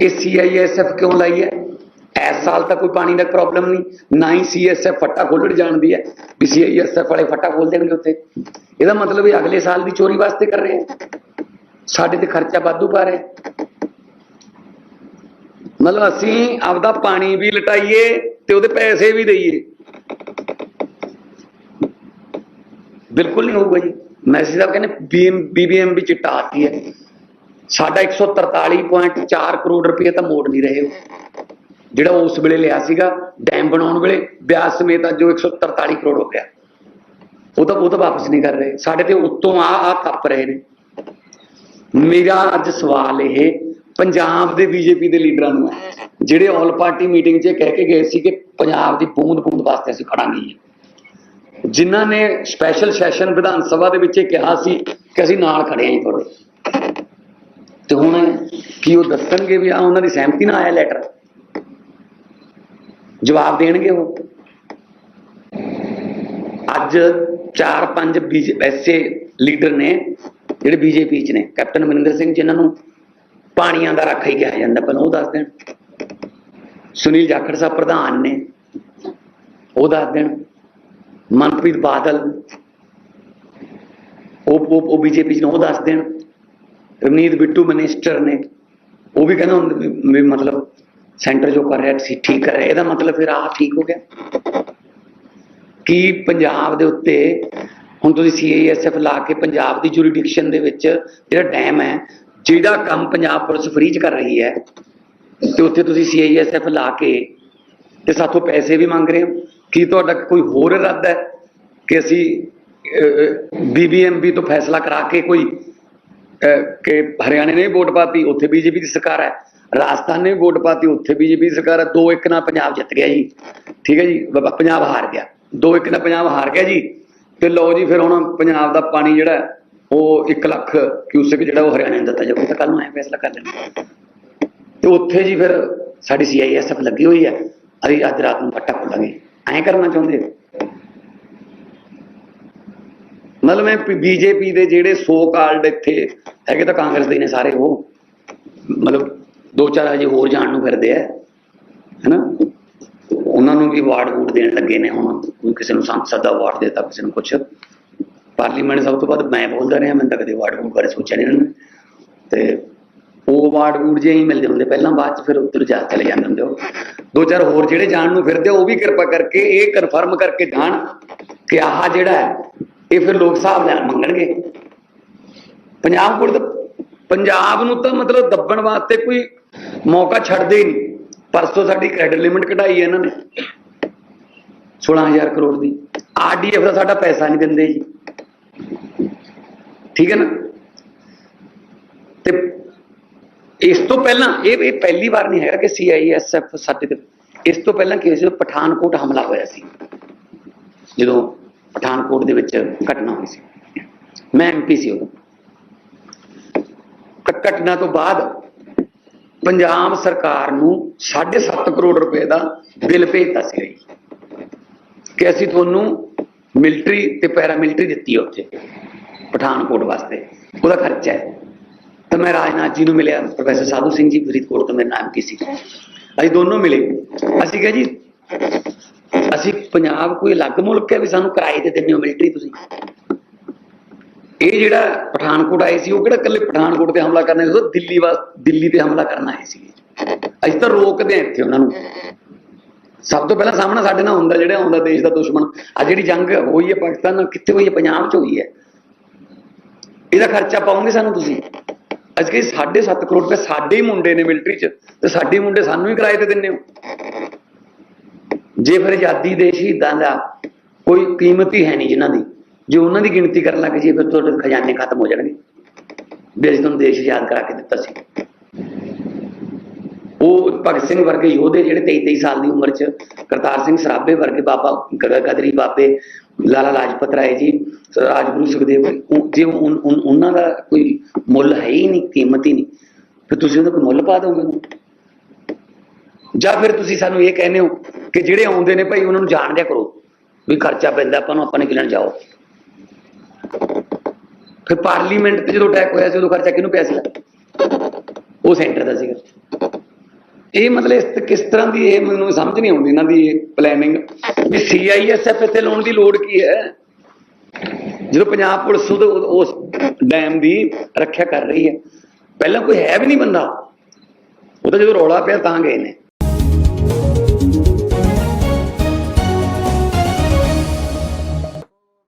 ਇਹ ਸੀਆਈਐਸਐਫ ਕਿਉਂ ਲਾਈ ਹੈ? ਇਸ ਸਾਲ ਤਾਂ ਕੋਈ ਪਾਣੀ ਦਾ ਪ੍ਰੋਬਲਮ ਨਹੀਂ। ਨਾ ਹੀ ਸੀਐਸਐਫ ਫੱਟਾ ਖੋਲਣ ਜਾਣਦੀ ਹੈ ਵੀ ਸੀਆਈਐਸਐਫ ਵਾਲੇ ਫੱਟਾ ਖੋਲ ਦੇਣਗੇ ਉੱਥੇ। ਇਹਦਾ ਮਤਲਬ ਇਹ ਅਗਲੇ ਸਾਲ ਦੀ ਚੋਰੀ ਵਾਸਤੇ ਕਰ ਰਹੇ ਆ ਸਾਡੇ ਤੇ ਖਰਚਾ ਵਾਧੂ ਪਾ ਰਹੇ ਮਤਲਬ ਅਸੀਂ ਆਪਦਾ ਪਾਣੀ ਵੀ ਲਟਾਈਏ ਤੇ ਉਹਦੇ ਪੈਸੇ ਵੀ ਦਈਏ। ਬਿਲਕੁਲ ਨਹੀਂ ਹੋਊਗਾ ਜੀ। ਮੈਸੇਜ ਸਾਹਿਬ ਕਹਿੰਦੇ ਬੀਐਮ ਬੀਬੀਐਮ ਵੀ ਚਿੱਟਾ ਆਤੀ ਹੈ। ਸਾਡਾ 143.4 ਕਰੋੜ ਰੁਪਏ ਤਾਂ ਮੋੜ ਨਹੀਂ ਰਹੇ ਹੋ ਜਿਹੜਾ ਉਸ ਵੇਲੇ ਲਿਆ ਸੀਗਾ, ਡੈਮ ਬਣਾਉਣ ਵੇਲੇ ਵਿਆਜ ਸਮੇਤ ਅੱਜ ਜੋ 143 ਕਰੋੜ ਹੋ ਗਿਆ। ਉਹ ਤਾਂ ਉਹ ਤਾਂ ਵਾਪਸ ਨਹੀਂ ਕਰ ਰਹੇ। ਸਾਡੇ ਤੇ ਉੱਤੋਂ ਆ ਆ ਥੱਪ ਰਹੇ ਨੇ। ਮੇਰਾ ਅੱਜ ਸਵਾਲ ਇਹ, ਪੰਜਾਬ ਦੇ ਬੀਜੇਪੀ ਦੇ ਲੀਡਰਾਂ ਨੂੰ ਜਿਹੜੇ ਆਲ ਪਾਰਟੀ ਮੀਟਿੰਗ 'ਚ ਇਹ ਕਹਿ ਕੇ ਗਏ ਸੀ ਕਿ ਪੰਜਾਬ ਦੀ ਬੂੰਦ ਬੂੰਦ ਵਾਸਤੇ ਅਸੀਂ ਖੜਾਂਗੇ ਜੀ। ਜਿਨ੍ਹਾਂ ਨੇ ਸਪੈਸ਼ਲ ਸੈਸ਼ਨ ਵਿਧਾਨ ਸਭਾ ਦੇ ਵਿੱਚ ਇਹ ਕਿਹਾ ਸੀ ਕਿ ਅਸੀਂ ਨਾਲ ਖੜੇ ਆਂ ਜੀ ਤੁਹਾਡੇ। ਤੇ ਹੁਣ ਕੀ ਉਹ ਦੱਸਣਗੇ ਵੀ ਆ ਉਹਨਾਂ ਦੀ ਸਹਿਮਤੀ ਨਾਲ ਆਇਆ ਲੈਟਰ ਜਵਾਬ ਦੇਣਗੇ ਉਹ? ਅੱਜ 4-5 ਬੀਜੇ ਐਸੇ ਲੀਡਰ ਨੇ ਜਿਹੜੇ ਬੀਜੇਪੀ ਚ ਨੇ, ਕੈਪਟਨ ਅਮਰਿੰਦਰ ਸਿੰਘ ਜਿਨ੍ਹਾਂ ਨੂੰ ਪਾਣੀਆਂ ਦਾ ਰਾਖਾ ਹੀ ਕਿਹਾ ਜਾਂਦਾ ਪਹਿਲਾਂ ਉਹ ਦੱਸ ਦੇਣ। ਸੁਨੀਲ ਜਾਖੜ ਸਾਹਿਬ ਪ੍ਰਧਾਨ ਨੇ, ਉਹ ਦੱਸ ਦੇਣ। ਮਨਪ੍ਰੀਤ ਬਾਦਲ, ਉਹ ਉਹ ਉਹ ਬੀਜੇਪੀ ਚ ਨੇ, ਉਹ ਦੱਸ ਦੇਣ। ਰਵਨੀਤ ਬਿੱਟੂ ਮਿਨਿਸਟਰ ਨੇ, ਉਹ ਵੀ ਕਹਿੰਦਾ ਹੁਣ ਵੀ- ਮਤਲਬ ਸੈਂਟਰ ਜੋ ਕਰ ਰਿਹਾ ਸੀ ਠੀਕ ਕਰ ਰਿਹਾ ਇਹਦਾ ਮਤਲਬ ਫਿਰ ਆਹ ਠੀਕ ਹੋ ਗਿਆ। ਕਿ ਪੰਜਾਬ ਦੇ ਉੱਤੇ ਹੁਣ ਤੁਸੀਂ ਸੀਆਈਐਸਐਫ ਲਾ ਕੇ ਪੰਜਾਬ ਦੀ ਜੁਰੀਡਿਕਸ਼ਨ ਦੇ ਵਿੱਚ ਜਿਹੜਾ ਡੈਮ ਹੈ ਜਿਹੜਾ ਕੰਮ ਪੰਜਾਬ ਪੁਲਿਸ ਫ੍ਰੀ ਚ ਕਰ ਰਹੀ ਹੈ, ਤੇ ਉੱਥੇ ਤੁਸੀਂ ਸੀਆਈਐਸਐਫ ਲਾ ਕੇ ਤੇ ਸਾਥੋਂ ਪੈਸੇ ਵੀ ਮੰਗ ਰਹੇ ਹੋ। ਕੀ ਤੁਹਾਡਾ ਕੋਈ ਹੋਰ ਇਰਾਦਾ ਹੈ ਕਿ ਅਸੀਂ ਬੀਬੀਐਮਬੀ ਤੋਂ ਫੈਸਲਾ ਕਰਾ ਕੇ ਕੋਈ ਕਿ ਹਰਿਆਣੇ ਨੇ ਵੀ ਵੋਟ ਪਾਤੀ, ਉੱਥੇ ਬੀਜੇਪੀ ਦੀ ਸਰਕਾਰ ਹੈ। ਰਾਜਸਥਾਨ ਨੇ ਵੀ ਵੋਟ ਪਾਤੀ, ਉੱਥੇ ਬੀਜੇਪੀ ਦੀ ਸਰਕਾਰ ਹੈ। ਦੋ ਇੱਕ ਨਾਲ ਪੰਜਾਬ ਜਿੱਤ ਗਿਆ ਜੀ। ਠੀਕ ਹੈ ਜੀ? ਪੰਜਾਬ ਹਾਰ ਗਿਆ। ਦੋ ਇੱਕ ਨਾਲ ਪੰਜਾਬ ਹਾਰ ਗਿਆ ਜੀ। ਤੇ ਲਓ ਜੀ, ਫਿਰ ਹੁਣ ਪੰਜਾਬ ਦਾ ਪਾਣੀ ਜਿਹੜਾ ਉਹ 1 ਲੱਖ ਕਿਊਸਿਕ ਜਿਹੜਾ ਉਹ ਹਰਿਆਣੇ ਨੂੰ ਦਿੱਤਾ ਜਾਊਗਾ ਤਾਂ ਕੱਲ ਨੂੰ ਐ ਫੈਸਲਾ ਕਰ ਲੈਣਾ ਤੇ ਉੱਥੇ ਜੀ ਫਿਰ ਸਾਡੀ ਸੀਆਈਐਸਐਫ ਲੱਗੀ ਹੋਈ ਹੈ। ਅਸੀਂ ਅੱਜ ਰਾਤ ਨੂੰ ਫੱਟਾ ਖੋਲਾਂਗੇ ਐਂ ਕਰਨਾ ਚਾਹੁੰਦੇ ਹੋ? ਮਤਲਬ ਮੈਂ ਬੀਜੇਪੀ ਦੇ ਜਿਹੜੇ ਸੋ ਕਾਲਡ ਇੱਥੇ ਹੈਗੇ ਤਾਂ ਕਾਂਗਰਸ ਦੇ ਨੇ ਸਾਰੇ ਉਹ। ਮਤਲਬ ਦੋ ਚਾਰ ਹਜੇ ਹੋਰ ਜਾਣ ਨੂੰ ਫਿਰਦੇ ਆ। ਹੈਨਾ? ਉਹਨਾਂ ਨੂੰ ਵੀ ਅਵਾਰਡ ਵੂਡ ਦੇਣ ਲੱਗੇ ਨੇ ਹੁਣ। ਕੋਈ ਕਿਸੇ ਨੂੰ ਸੰਸਦ ਦਾ ਅਵਾਰਡ ਦੇਤਾ ਕਿਸੇ ਨੂੰ ਕੁਛ। ਪਾਰਲੀਮੈਂਟ ਸਭ ਤੋਂ ਬਾਅਦ ਮੈਂ ਬੋਲਦਾ ਰਿਹਾ ਮੈਂ ਤਾਂ ਕਦੇ ਅਵਾਰਡ ਵੂਡ ਬਾਰੇ ਸੋਚਿਆ ਨਹੀਂ ਇਹਨਾਂ ਤੇ ਉਹ ਅਵਾਰਡ ਵੂਡ ਜੇ ਹੀ ਮਿਲਦੇ ਹੁੰਦੇ। ਪਹਿਲਾਂ ਬਾਅਦ ਚ ਫਿਰ ਉੱਧਰ ਜਾ ਚਲੇ ਜਾਂਦੇ ਹੁੰਦੇ ਉਹ। ਦੋ ਚਾਰ ਹੋਰ ਜਿਹੜੇ ਜਾਣ ਨੂੰ ਫਿਰਦੇ ਆ, ਉਹ ਵੀ ਕਿਰਪਾ ਕਰਕੇ ਇਹ ਕਨਫਰਮ ਕਰਕੇ ਜਾਣ ਕਿ ਆਹ ਜਿਹੜਾ ਹੈ ਇਹ ਫਿਰ ਲੋਕ ਸਾਹਿਬ ਲੈਣ ਮੰਗਣਗੇ। ਪੰਜਾਬ ਕੋਲ ਤਾਂ, ਪੰਜਾਬ ਨੂੰ ਤਾਂ ਮਤਲਬ ਦੱਬਣ ਵਾਸਤੇ ਕੋਈ ਮੌਕਾ ਛੱਡਦੇ ਹੀ ਨਹੀਂ ਪਰਸੋਂ ਸਾਡੀ ਕ੍ਰੈਡਿਟ ਲਿਮਿਟ ਘਟਾਈ ਹੈ ਇਹਨਾਂ ਨੇ। 16000 ਕਰੋੜ ਦੀ। ਆਰਡੀਐਫ ਦਾ ਸਾਡਾ ਪੈਸਾ ਨਹੀਂ ਦਿੰਦੇ ਜੀ। ਠੀਕ ਹੈ ਨਾ? ਤੇ ਇਸ ਤੋਂ ਪਹਿਲਾਂ, ਇਹ ਇਹ ਪਹਿਲੀ ਵਾਰ ਨਹੀਂ ਹੈਗਾ ਕਿ ਸੀਆਈਐਸਐਫ ਸਾਡੇ ਤੇ ਇਸ ਤੋਂ ਪਹਿਲਾਂ ਕੀ ਹੋਇਆ ਪਠਾਨਕੋਟ ਹਮਲਾ ਹੋਇਆ ਸੀ। ਜਦੋਂ ਪਠਾਨਕੋਟ ਦੇ ਵਿੱਚ ਘਟਨਾ ਹੋਈ ਸੀ। ਮੈਂ ਐਮਪੀ ਸੀ ਉਦੋਂ। ਘਟਨਾ ਤੋਂ ਬਾਅਦ ਪੰਜਾਬ ਸਰਕਾਰ ਨੂੰ 7.5 ਕਰੋੜ ਰੁਪਏ ਦਾ ਬਿੱਲ ਭੇਜਤਾ ਸੀ। ਕਿ ਅਸੀਂ ਤੁਹਾਨੂੰ ਮਿਲਟਰੀ ਤੇ ਪੈਰਾਮਿਲਟਰੀ ਦਿੱਤੀ ਹੈ ਉੱਥੇ, ਪਠਾਨਕੋਟ ਵਾਸਤੇ। ਉਹਦਾ ਖਰਚਾ ਹੈ। ਤਾਂ ਮੈਂ ਰਾਜਨਾਥ ਜੀ ਨੂੰ ਮਿਲਿਆ, ਪ੍ਰੋਫੈਸਰ ਸਾਧੂ ਸਿੰਘ ਜੀ, ਫਰੀਦਕੋਟ ਤੋਂ ਮੇਰੇ ਨਾਮ ਕੀ ਸੀ। ਅਸੀਂ ਦੋਨੋਂ ਮਿਲੇ। ਅਸੀਂ ਕਿਹਾ ਜੀ ਅਸੀਂ ਪੰਜਾਬ ਕੋਈ ਅਲੱਗ ਮੁਲਕ ਹੈ ਵੀ ਸਾਨੂੰ ਕਿਰਾਏ ਤੇ ਦਿੰਦੇ ਹੋ ਮਿਲਟਰੀ ਤੁਸੀਂ? ਇਹ ਜਿਹੜਾ ਪਠਾਨਕੋਟ ਆਏ ਸੀ, ਉਹ ਕਿਹੜਾ ਇਕੱਲੇ ਪਠਾਨਕੋਟ ਤੇ ਹਮਲਾ ਕਰਨਾ ਸੀ? ਦਿੱਲੀ ਵਾ ਦਿੱਲੀ ਤੇ ਹਮਲਾ ਕਰਨ ਆਏ ਸੀ। ਅਸੀਂ ਤਾਂ ਰੋਕਦੇ ਹਾਂ ਇੱਥੇ ਉਹਨਾਂ ਨੂੰ। ਸਭ ਤੋਂ ਪਹਿਲਾਂ ਸਾਹਮਣਾ ਸਾਡੇ ਨਾਲ ਹੁੰਦਾ, ਜਿਹੜਾ ਹੁੰਦਾ ਦੇਸ਼ ਦਾ ਦੁਸ਼ਮਣ। ਆ ਜਿਹੜੀ ਜੰਗ ਹੋਈ ਹੈ ਪਾਕਿਸਤਾਨ ਨਾਲ, ਕਿੱਥੇ ਹੋਈ ਹੈ? ਪੰਜਾਬ 'ਚ ਹੋਈ ਹੈ। ਇਹਦਾ ਖਰਚਾ ਪਾਉਂਗੇ ਸਾਨੂੰ ਤੁਸੀਂ? ਅੱਜ ਕਿ 7.5 ਕਰੋੜ ਰੁਪਏ ਸਾਡੇ ਮੁੰਡੇ ਨੇ ਮਿਲਟਰੀ 'ਚ, ਤੇ ਸਾਡੇ ਮੁੰਡੇ ਸਾਨੂੰ ਹੀ ਕਿਰਾਏ ਤੇ ਦਿੰਦੇ ਹੋ। ਜੇ ਫਿਰ ਆਜ਼ਾਦੀ ਦੇ ਸ਼ਹੀਦਾਂ ਦਾ ਕੋਈ ਕੀਮਤ ਹੀ ਹੈ ਨਹੀਂ ਜਿਨ੍ਹਾਂ ਦੀ, ਜੇ ਉਹਨਾਂ ਦੀ ਗਿਣਤੀ ਕਰਨ ਲੱਗ ਜੀ ਫਿਰ ਤੁਹਾਡੇ ਖਜ਼ਾਨੇ ਖਤਮ ਹੋ ਜਾਣਗੇ ਵੀ ਅਸੀਂ ਦੇਸ਼ ਆਜ਼ਾਦ ਕਰਾ ਕੇ ਦਿੱਤਾ ਸੀ ਉਹ ਭਗਤ ਸਿੰਘ ਵਰਗੇ ਯੋਧੇ ਜਿਹੜੇ 23 23 ਸਾਲ ਦੀ ਉਮਰ 'ਚ, ਕਰਤਾਰ ਸਿੰਘ ਸਰਾਭੇ ਵਰਗੇ ਬਾਬਾ, ਗ- ਗਦਰੀ ਬਾਬੇ, ਲਾਲਾ ਲਾਜਪਤ ਰਾਏ ਜੀ ਰਾਜਗੁਰੂ ਸੁਖਦੇਵ ਜੇ ਉਹਨਾਂ ਦਾ ਕੋਈ ਮੁੱਲ ਹੈ ਹੀ ਨਹੀਂ, ਕੀਮਤ ਹੀ ਨਹੀਂ, ਫਿਰ ਤੁਸੀਂ ਉਹਦਾ ਕੋਈ ਮੁੱਲ ਪਾ ਦੋਗੇ ਉਹਨੂੰ? ਜਾਂ ਫਿਰ ਤੁਸੀਂ ਸਾਨੂੰ ਇਹ ਕਹਿੰਦੇ ਹੋ ਕਿ ਜਿਹੜੇ ਆਉਂਦੇ ਨੇ ਭਾਈ ਉਹਨਾਂ ਨੂੰ ਜਾਣ ਦਿਆ ਕਰੋ ਵੀ ਖਰਚਾ ਪੈਂਦਾ, ਆਪਾਂ ਨੂੰ ਆਪਾਂ ਨੇ ਕਿਲਣ ਜਾਓ। ਫਿਰ ਪਾਰਲੀਮੈਂਟ ਤੇ ਜਦੋਂ ਅਟੈਕ ਹੋਇਆ ਸੀ, ਉਦੋਂ ਖਰਚਾ ਕਿਹਨੂੰ ਪਿਆ ਸੀ ਉਹ ਸੈਂਟਰ ਦਾ ਸੀਗਾ। ਇਹ ਮਤਲਬ ਕਿਸ ਤਰ੍ਹਾਂ ਦੀ ਇਹ ਮੈਨੂੰ ਸਮਝ ਨਹੀਂ ਆਉਂਦੀ, ਇਹਨਾਂ ਦੀ ਪਲੈਨਿੰਗ ਵੀ ਸੀਆਈਐਸਐਫ ਇੱਥੇ ਲਾਉਣ ਦੀ ਲੋੜ ਕੀ ਹੈ? ਜਦੋਂ ਪੰਜਾਬ ਪੁਲਿਸ ਉਹਦੇ- ਉਸ ਡੈਮ ਦੀ ਰੱਖਿਆ ਕਰ ਰਹੀ ਹੈ। ਪਹਿਲਾਂ ਕੋਈ ਹੈ ਵੀ ਨਹੀਂ ਬੰਦਾ। ਉਹ ਤਾਂ ਜਦੋਂ ਰੌਲਾ ਪਿਆ ਤਾਂ ਗਏ ਨੇ।